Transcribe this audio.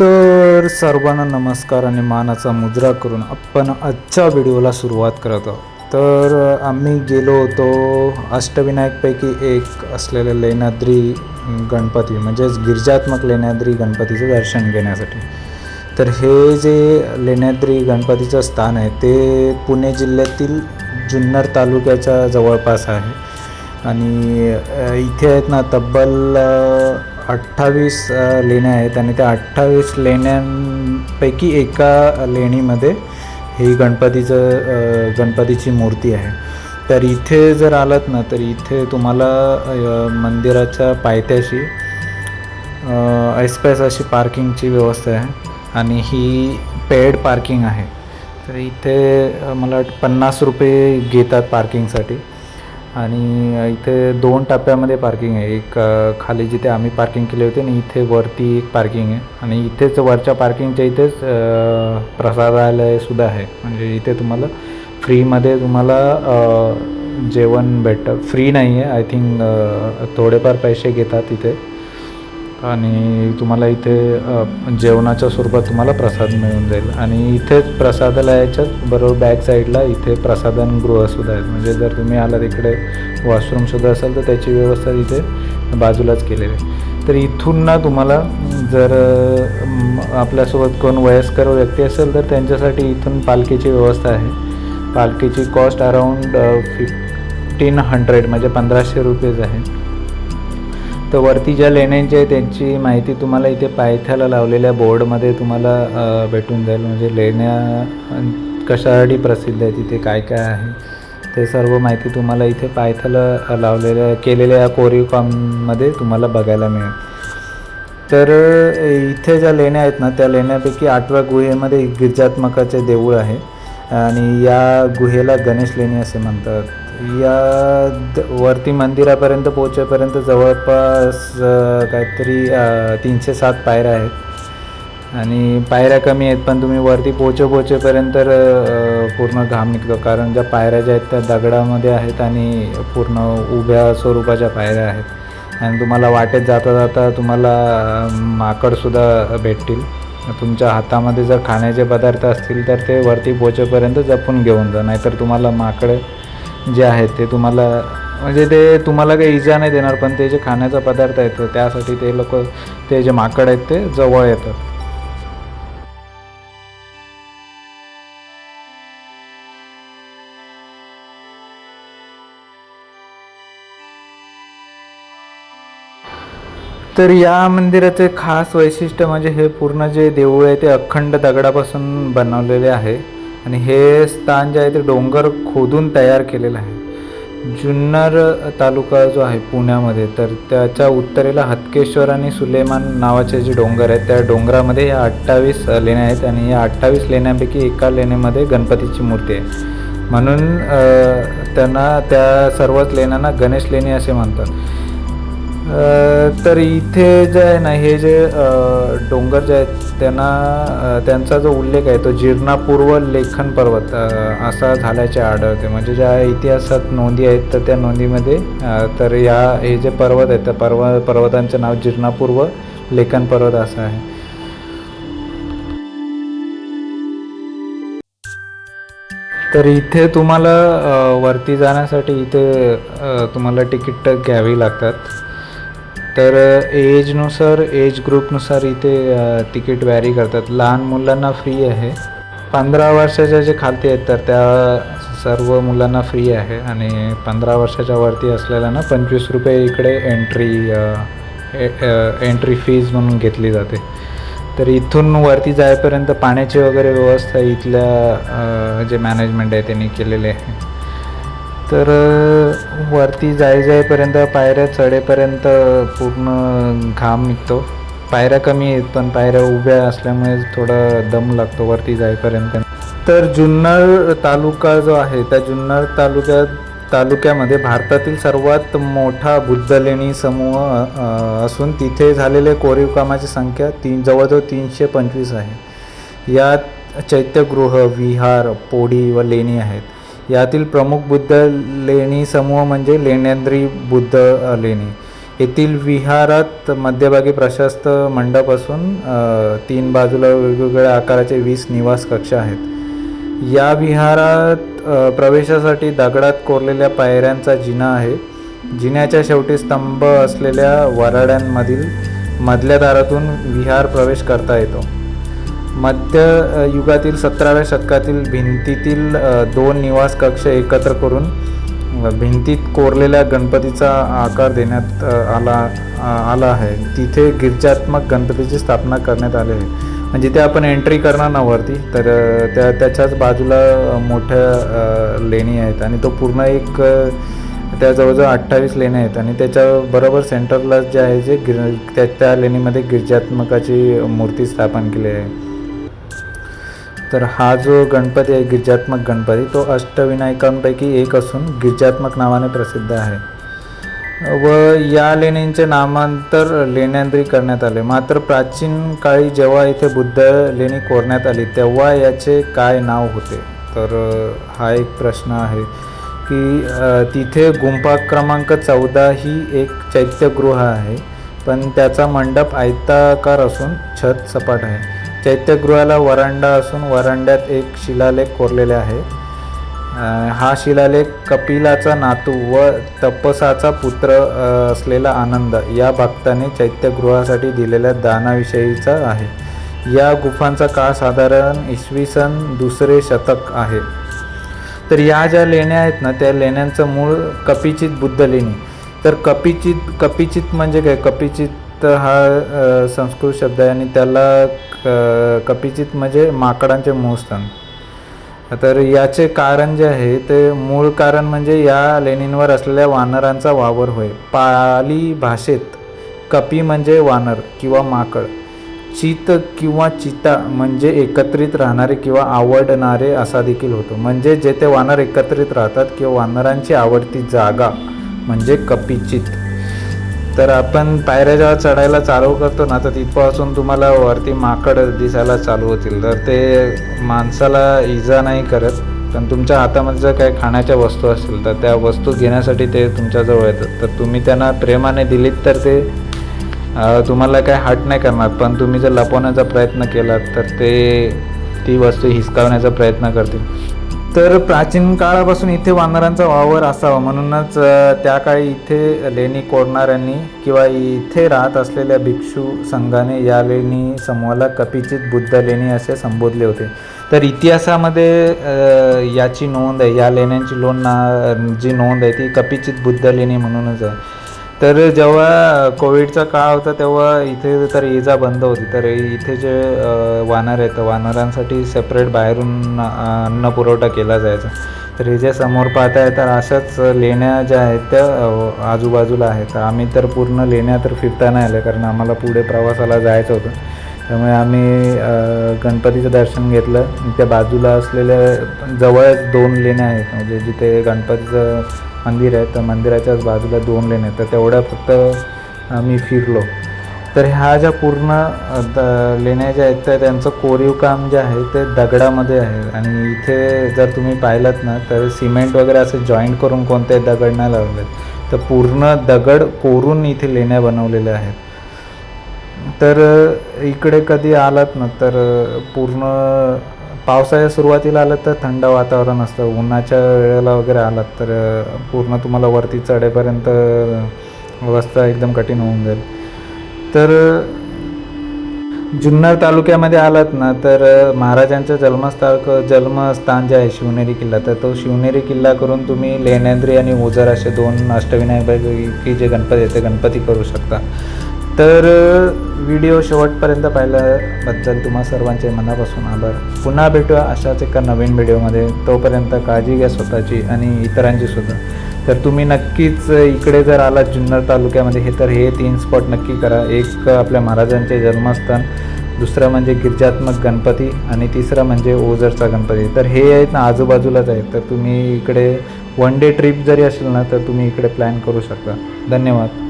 तर सर्वांना नमस्कार आणि मानाचा मुद्रा करून आपण आजच्या व्हिडिओला सुरुवात करत आहोत. तर आम्ही गेलो होतो अष्टविनायकपैकी एक असलेल्या लेण्याद्री गणपती म्हणजेच गिरिजात्मक लेण्याद्री गणपतीचं दर्शन घेण्यासाठी. तर हे जे लेण्याद्री गणपतीचं स्थान आहे ते पुणे जिल्ह्यातील जुन्नर तालुक्याच्या जवळपास आहे. आणि इथे आहेत ना तब्बल अठ्ठावीस लेण्या आहेत आणि त्या अठ्ठावीस लेण्यांपैकी एका लेणीमध्ये ही गणपतीचं गणपतीची मूर्ती आहे. तर इथे जर आलात ना तर इथे तुम्हाला मंदिराच्या पायथ्याशी ऐसपैस अशी पार्किंगची व्यवस्था आहे आणि ही पेड पार्किंग आहे. तर इथे मला वाटतं पन्नास रुपये घेतात पार्किंगसाठी. आणि इथे दोन टप्प्यामध्ये पार्किंग आहे. एक खाली जिथे आम्ही पार्किंग केली होती आणि इथे वरती एक पार्किंग आहे. आणि इथेच वरच्या पार्किंगच्या इथेच प्रसादालयसुद्धा आहे. म्हणजे इथे तुम्हाला फ्रीमध्ये तुम्हाला जेवण भेटतं. फ्री नाही आहे आय थिंक थोडेफार पैसे घेतात इथे. आणि तुम्हाला इथे जेवणाच्या स्वरूपात तुम्हाला प्रसाद मिळून जाईल. आणि इथेच प्रसादालयाच्याच बरोबर बॅक साईडला इथे प्रसादनगृहसुद्धा आहेत. म्हणजे जर तुम्ही आलात इकडे वॉशरूमसुद्धा असेल तर त्याची व्यवस्था इथे बाजूलाच केलेली आहे. तर इथून ना तुम्हाला जर आपल्यासोबत कोण वयस्कर व्यक्ती असेल तर त्यांच्यासाठी इथून पालखीची व्यवस्था आहे. पालखीची कॉस्ट अराऊंड फिफ्टीन हंड्रेड म्हणजे पंधराशे रुपीज आहे. तर वरती ज्या लेण्यांची आहे त्यांची माहिती तुम्हाला इथे पायथ्याला लावलेल्या बोर्डमध्ये तुम्हाला भेटून जाईल. म्हणजे लेण्या कशासाठी प्रसिद्ध आहे तिथे काय काय आहे ते सर्व माहिती तुम्हाला इथे पायथ्याला लावलेल्या केलेल्या या कोरीव काममध्ये तुम्हाला बघायला मिळेल. तर इथे ज्या लेण्या आहेत ना त्या लेण्यापैकी आठव्या गुहेमध्ये गिरिजात्मकाचे देऊळ आहे. आणि या गुहेला गणेश लेणी असे म्हणतात. या द वरती मंदिरापर्यंत पोहोचेपर्यंत जवळपास काहीतरी तीनशे सात पायऱ्या आहेत. आणि पायऱ्या कमी आहेत पण तुम्ही वरती पोहोचे पोहोचेपर्यंत पूर्ण घाम निघतो. कारण ज्या पायऱ्या ज्या आहेत त्या दगडामध्ये आहेत आणि पूर्ण उभ्या स्वरूपाच्या पायऱ्या आहेत. आणि तुम्हाला वाटेत जाता जाता तुम्हाला माकडसुद्धा भेटतील. तुमच्या हातामध्ये जर खाण्याचे पदार्थ असतील तर ते वरती पोहोचेपर्यंत जपून घेऊन जा. नाहीतर तुम्हाला माकडे जे आहेत ते तुम्हाला म्हणजे ते तुम्हाला काही इजा नाही देणार पण ते जे खाण्याचा पदार्थ आहेत त्यासाठी ते लोक ते जे माकड आहेत ते जवळ येतात. तर या मंदिराचे खास वैशिष्ट्य म्हणजे हे पूर्ण जे देऊळ आहे ते अखंड दगडापासून बनवलेले आहे. आणि हे स्थान जे आहे ते डोंगर खोदून तयार केलेलं आहे. जुन्नर तालुका जो आहे पुण्यामध्ये तर त्याच्या उत्तरेला हतकेश्वर आणि सुलेमान नावाचे जे डोंगर आहेत त्या डोंगरामध्ये या अठ्ठावीस लेण्या आहेत आणि या अठ्ठावीस लेण्यापैकी एका लेण्यामध्ये गणपतीची मूर्ती आहे. म्हणून त्यांना त्या सर्वच लेण्यांना गणेश लेणी असे म्हणतात. तर इथे जे आहे ना हे जे डोंगर जे आहेत त्यांना त्यांचा जो उल्लेख आहे तो जीर्णापूर्व लेखन पर्वत असा झाल्याचे आढळते. म्हणजे ज्या इतिहासात नोंदी आहेत तर त्या नोंदीमध्ये तर या हे जे पर्वत आहेत त्या पर्व पर्वतांचे नाव जीर्णापूर्व लेखन पर्वत असं आहे. तर इथे तुम्हाला वरती जाण्यासाठी इथे तुम्हाला तिकीट घ्यावी लागतात. तर एजनुसार एज ग्रुपनुसार इथे तिकीट व्हॅरी करतात. लहान मुलांना फ्री आहे. पंधरा वर्षाच्या जे खालती आहेत तर त्या सर्व मुलांना फ्री आहे. आणि पंधरा वर्षाच्या वरती असलेल्यांना पंचवीस रुपये इकडे एंट्री एंट्री फीज म्हणून घेतली जाते. तर इथून वरती जायपर्यंत पाण्याची वगैरे व्यवस्था इथल्या जे मॅनेजमेंट आहे त्यांनी केलेली आहे. तर वरती जाय जायपर्यंत पायऱ्या चढेपर्यंत पूर्ण घाम निघतो. पायऱ्या कमी आहेत पण पायऱ्या उभ्या असल्यामुळे थोडा दम लागतो वरती जाईपर्यंत तर जुन्नर तालुका जो आहे त्या जुन्नर तालुक्यात तालुक्यामध्ये भारतातील सर्वात मोठा बुद्धलेणी समूह असून तिथे झालेले कोरीव कामाची संख्या तीन जवळजवळ तीनशे पंचवीस आहे. यात चैत्यगृह विहार पोडी व लेणी आहेत. यातील प्रमुख बुद्ध लेणी समूह म्हणजे लेण्याद्री बुद्ध लेणी. येथील विहारात मध्यभागी प्रशस्त मंडप असून तीन बाजूला वेगवेगळ्या आकाराचे वीस निवास कक्ष आहेत. या विहारात प्रवेशासाठी दगडात कोरलेल्या पायऱ्यांचा जिना आहे. जिन्याच्या शेवटी स्तंभ असलेल्या वराड्यांमधील मधल्या दारातून विहार प्रवेश करता येतो. मध्य युगातील सतराव्या शतकातील भिंतीतील दोन निवास कक्ष एकत्र करून भिंतीत कोरलेल्या गणपतीचा आकार देण्यात आला आला आहे. तिथे गिरजात्मक गणपतीची स्थापना करण्यात आली आहे. म्हणजे ते आपण एंट्री करणार ना वरती तर त्या त्याच्याच बाजूला मोठ्या लेणी आहेत आणि तो पूर्ण एक त्या जवळजवळ अठ्ठावीस लेण्या आहेत आणि त्याच्या बरोबर सेंटरला जे आहे जे गिर त्या त्या लेणीमध्ये गिरजात्मकाची मूर्ती स्थापन केली आहे. तर हा जो गणपती आहे गिरिजात्मक गणपती तो अष्टविनायकांपैकी एक असून गिरिजात्मक नावाने प्रसिद्ध आहे. व या लेण्यांचे नामांतर लेण्यांतरी करण्यात आले. मात्र प्राचीन काळी जेव्हा इथे बुद्ध लेणी कोरण्यात आली तेव्हा याचे काय नाव होते? तर हा एक प्रश्न आहे की तिथे गुंफा क्रमांक चौदा ही एक चैत्यगृह आहे पण त्याचा मंडप आयताकार असून छत सपाट आहे. चैत्यगृहाला वरांडा असून वरांड्यात एक शिलालेख कोरलेले आहे. हा शिलालेख कपिलाचा नातू व तपसाचा पुत्र असलेला आनंद या भक्ताने चैत्यगृहासाठी दिलेल्या दानाविषयीचा आहे. या गुफांचा काळ साधारण इसवी सन दुसरे शतक आहे. तर या ज्या लेण्या आहेत ना त्या लेण्यांचं मूळ कपिचित बुद्ध लेणी तर कपिचित कपिचित म्हणजे काय? कपिचित हा संस्कृत शब्द आहे आणि त्याला क- कपिचित म्हणजे माकडांचे मूळस्थान तर याचे कारण जे आहे ते मूळ कारण म्हणजे या लेणींवर असलेल्या वानरांचा वावर होय. पाली भाषेत कपी म्हणजे वानर किंवा माकड. चित किंवा चिता म्हणजे एकत्रित राहणारे किंवा आवडणारे असा देखील होतो. म्हणजे जेथे वानर एकत्रित राहतात किंवा वानरांची आवडती जागा म्हणजे कपिचित. तर आपण पायऱ्या जेव्हा चढायला चालू करतो ना तर तिथपासून तुम्हाला वरती माकड दिसायला चालू होतील. तर ते माणसाला इजा नाही करत पण तुमच्या हातामध्ये जर काही खाण्याच्या वस्तू असतील तर त्या वस्तू घेण्यासाठी ते तुमच्याजवळ येतात. तर तुम्ही त्यांना प्रेमाने दिलीत तर ते तुम्हाला काय हट नाही करणार पण तुम्ही जर लपवण्याचा प्रयत्न केलात तर ते ती वस्तू हिसकावण्याचा प्रयत्न करतील. तर प्राचीन काळापासून इथे वानरांचा वावर असावा. म्हणूनच त्या काळी इथे लेणी कोरणाऱ्यांनी किंवा इथे राहत असलेल्या भिक्षू संघाने या लेणी समूहाला कपिचित बुद्ध लेणी असे संबोधले होते. तर इतिहासामध्ये याची नोंद आहे. या लेण्यांची लोन ना जी नोंद आहे ती कपिचित बुद्ध लेणी म्हणूनच आहे. तर जेव्हा कोविडचा काळ होता तेव्हा इथे तर ये जा बंद होती. तर इथे जे वानर आहेत वानरांसाठी सेपरेट बाहेरून अन्न पुरवठा केला जायचा. तर हे जे समोर पाहताय तर अशाच लेण्या ज्या आहेत त्या आजूबाजूला आहेत. आम्ही तर पूर्ण लेण्या तर फिरता नाही आल्या कारण आम्हाला पुढे प्रवासाला जायचं होतं. त्यामुळे आम्ही गणपतीचं दर्शन घेतलं. त्या बाजूला असलेल्या जवळच दोन लेण्या आहेत. म्हणजे जिथे गणपतीचं मंदिर आहे तर मंदिराच्याच बाजूला दोन लेण्या आहेत. तर तेवढ्या फक्त आम्ही फिरलो. तर ह्या ज्या पूर्ण द लेण्या ज्या आहेत तर त्यांचं कोरीव काम जे आहे ते दगडामध्ये आहे. आणि इथे जर तुम्ही पाहिलात ना तर सिमेंट वगैरे असं जॉईंट करून कोणते दगड नाही लावलेत. तर पूर्ण दगड कोरून इथे लेण्या बनवलेल्या आहेत. तर इकडे कधी आलात ना तर पूर्ण पावसाळ्या सुरुवातीला आलं तर थंड वातावरण असतं. उन्हाच्या वेळेला वगैरे आलात तर पूर्ण तुम्हाला वरती चढेपर्यंत अ, रस्ता एकदम कठीण होऊन जाईल. तर जुन्नर तालुक्यामध्ये आलात ना तर महाराजांचं जन्मस्थळ जन्मस्थान जे आहे शिवनेरी किल्ला तर तो शिवनेरी किल्ला करून तुम्ही लेण्याद्री आणि ओझर असे दोन अष्टविनायकपैकी जे गणपती आहेत ते गणपती करू शकता. तर व्हिडिओ शेवटपर्यंत पाहिल्याबद्दल तुम्हा सर्वांचे मनापासून आभार. पुन्हा भेटूया अशाच एका नवीन व्हिडिओमध्ये. तोपर्यंत काळजी घ्या स्वतःची आणि इतरांची सुद्धा. तर तुम्ही नक्कीच इकडे जर आलात जुन्नर तालुक्यामध्ये हे तर हे तीन स्पॉट नक्की करा. एक आपल्या महाराजांचे जन्मस्थान दुसरं म्हणजे गिरिजात्मक गणपती आणि तिसरं म्हणजे ओझरचा गणपती. तर हे आहेत ना आजूबाजूलाच आहेत. तर तुम्ही इकडे वन डे ट्रिप जरी असेल ना तर तुम्ही इकडे प्लॅन करू शकता. धन्यवाद.